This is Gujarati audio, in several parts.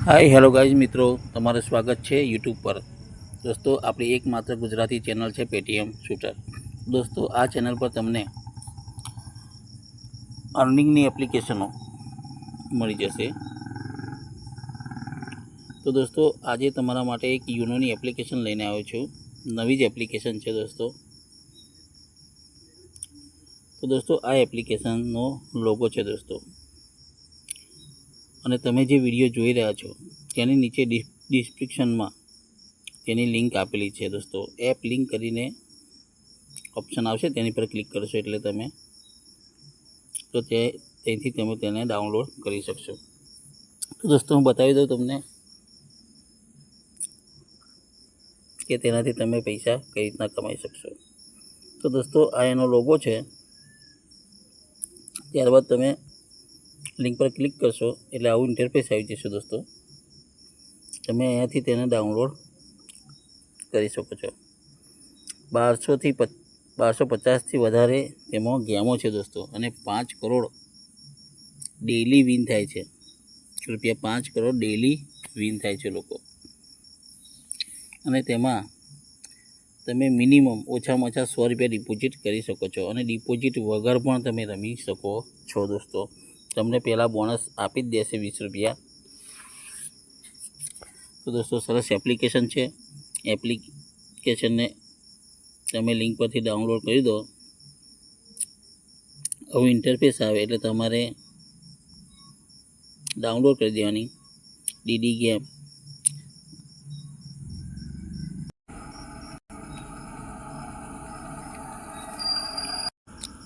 હાય હેલો ગાઈઝ મિત્રો. તમારું સ્વાગત છે યુટ્યુબ પર. દોસ્તો, આપણી એકમાત્ર ગુજરાતી ચેનલ છે પેટીએમ શૂટર દોસ્તો, આ ચેનલ પર તમને અર્નિંગની એપ્લિકેશનો મળી જશે. તો દોસ્તો, આજે તમારા માટે એક યુનોની એપ્લિકેશન લઈને આવ્યો છું. નવી જ એપ્લિકેશન છે દોસ્તો. તો દોસ્તો, આ એપ્લિકેશનનો લોગો છે દોસ્તો. અને તમે જે વીડિયો જોઈ રહ્યા છો, તેની નીચે ડિસ ડિસ્ક્રિપ્શનમાં તેની લિંક આપેલી છે દોસ્તો. એપ લિંક કરીને ઓપ્શન આવશે, તેની પર ક્લિક કરશો એટલે તમે તો તે, ત્યાંથી તમે તેને ડાઉનલોડ કરી શકશો. તો દોસ્તો, હું બતાવી દઉં તમને કે તેનાથી તમે પૈસા કઈ રીતના કમાઈ શકશો. તો દોસ્તો, આ એનો લોગો છે. ત્યારબાદ તમે લિંક પર ક્લિક કરશો, એટલે આવું ઇન્ટરફેસ આવી જશે દોસ્તો. તમે અહીંયાથી તેને ડાઉનલોડ કરી શકો છો. બારસોથી પ બારસો પચાસથી વધારે તેમાં ગેમો છે દોસ્તો, અને પાંચ કરોડ ડેલી વિન થાય છે. રૂપિયા પાંચ કરોડ ડેલી વિન થાય છે લોકો. અને તેમાં તમે મિનિમમ ઓછામાં ઓછા સો રૂપિયા ડિપોઝિટ કરી શકો છો, અને ડિપોઝિટ વગર પણ તમે રમી શકો છો દોસ્તો. તમને પહેલાં બોનસ આપી જ દેશે વીસ રૂપિયા. તો દોસ્તો, સરસ એપ્લિકેશન છે. એપ્લિકેશનને તમે લિંક પરથી ડાઉનલોડ કરી દો. આવું ઇન્ટરફેસ આવે એટલે તમારે ડાઉનલોડ કરી દેવાની. ડીડી ગેમ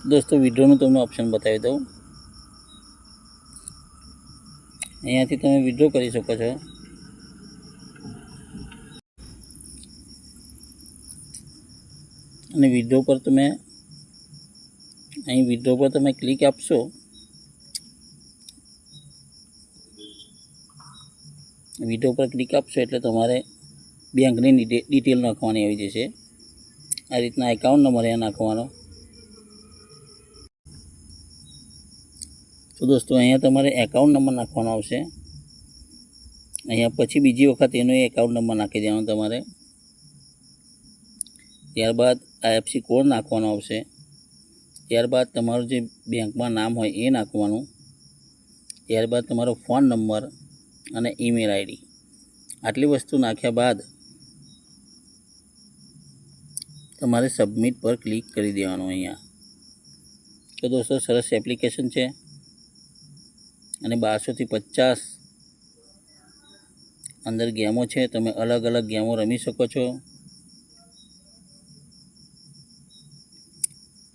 દોસ્તો વિડ્રોનું તમને ઓપ્શન બતાવી દઉં. અહીંયાથી તમે વિડ્રો કરી શકો છો. અને વિડ્રો પર તમે, અહીં વિડ્રો પર તમે ક્લિક આપશો. વિડ્રો પર ક્લિક આપશો એટલે તમારે બેંકની ડિટેલ નાખવાની આવી જશે. આ રીતના એકાઉન્ટ નંબર અહીંયા નાખવાનો. તો દોસ્તો, અહીંયા તમારે એકાઉન્ટ નંબર નાખવાનો આવશે. અહીંયા પછી બીજી વખત એનો એકાઉન્ટ નંબર નાખી દેવાનો તમારે. ત્યારબાદ આઈએફસી કોડ નાખવાનો આવશે. ત્યારબાદ તમારું જે બેંકમાં નામ હોય એ નાખવાનું. ત્યારબાદ તમારો ફોન નંબર અને ઈમેલ આઈડી આટલી વસ્તુ નાખ્યા બાદ તમારે સબમિટ પર ક્લિક કરી દેવાનું અહીંયા. તો દોસ્તો, સરસ એપ્લિકેશન છે. અને બારસોથી પચાસ અંદર ગેમો છે, તમે અલગ અલગ ગેમો રમી શકો છો.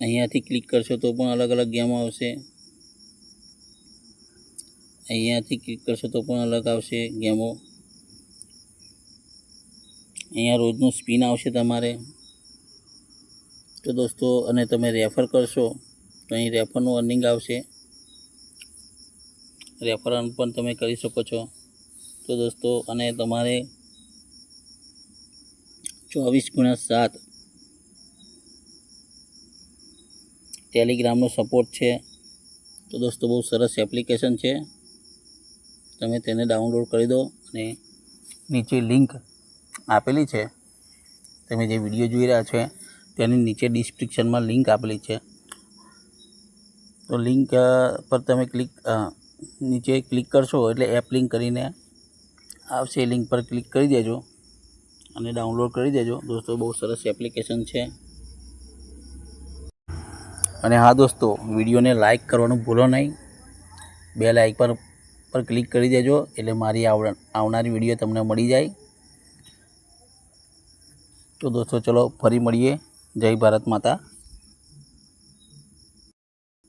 અહીંયાથી ક્લિક કરશો તો પણ અલગ અલગ ગેમો આવશે. અહીંયાથી ક્લિક કરશો તો પણ અલગ આવશે ગેમો. અહીંયા રોજનું સ્પિન આવશે તમારે. તો દોસ્તો, અને તમે રેફર કરશો તો અહીં રેફરનું અર્નિંગ આવશે. રેફર પણ તમે કરી શકો છો. તો દોસ્તો, અને તમારે ચોવીસ ગુણ્યા સાત ટેલિગ્રામનો સપોર્ટ છે. તો દોસ્તો, બહુ સરસ એપ્લિકેશન છે. તમે તેને ડાઉનલોડ કરી દો અને નીચે લિંક આપેલી છે. તમે જે વીડિયો જોઈ રહ્યા છો, તેની નીચે ડિસ્ક્રિપ્શનમાં લિંક આપેલી છે. તો લિંક પર તમે ક્લિક નીચે ક્લિક કરશો એટલે એપ લિંક કરીને આવશે લિંક પર ક્લિક કરી દેજો અને ડાઉનલોડ કરી દેજો. દોસ્તો, બહુ સરસ એપ્લિકેશન છે. અને હા, દોસ્તો, વિડીયોને લાઇક કરવાનું ભૂલો નહીં. બે લાઇક પર પર ક્લિક કરી દેજો એટલે મારી આવનારી વીડિયો તમને મળી જાય. તો દોસ્તો, ચલો, ફરી મળીએ. જય ભારત માતા.